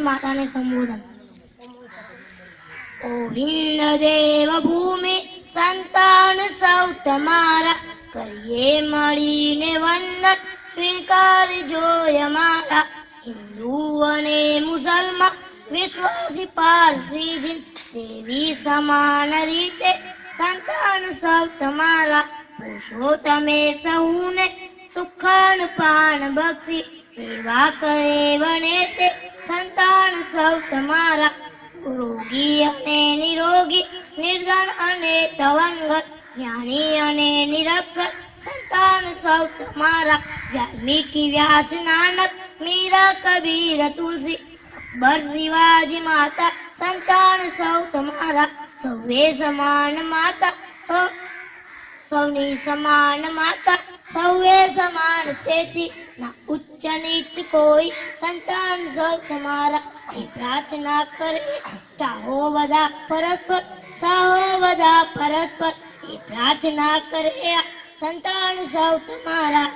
માતાને સંબોધન. ઓ હિન્દ દેવ ભૂમિ સંતાન સૌ તમારા. કરીએ મળીને વંદન સ્વીકારજો અમારા હિન્દુ અને મુસલમાન, વિશ્વાસી પારસી જીન. દેવી સમાન રીતે સંતાન સૌ તમારા. પૂછો તમે સૌને સુખાન પાન બક્ષી સેવા કરે વને તે સંતાન સૌ તમારા. રોગી અને નિરોગી, નિર્ધન અને તવંગર જ્ઞાની અને નિરક્ષર સંતાન સૌ તમારા. વાલ્મીકી વ્યાસ નાનક, મીરા કબીર, તુલસી, અકબર શિવાજી માતા, સંતાન સૌ તમારા. સૌએ સમાન માતા, સૌ, સૌની સમાન માતા, સૌએ સમાન તેથી ના ઉચ્ચ નીચ કોઈ સંતાન સૌ તમારા પ્રાર્થના કરે ચાહો બધા પરસ્પર સાહો બધા પરસ્પર એ પ્રાર્થના કરે સંતાન સૌ તમારા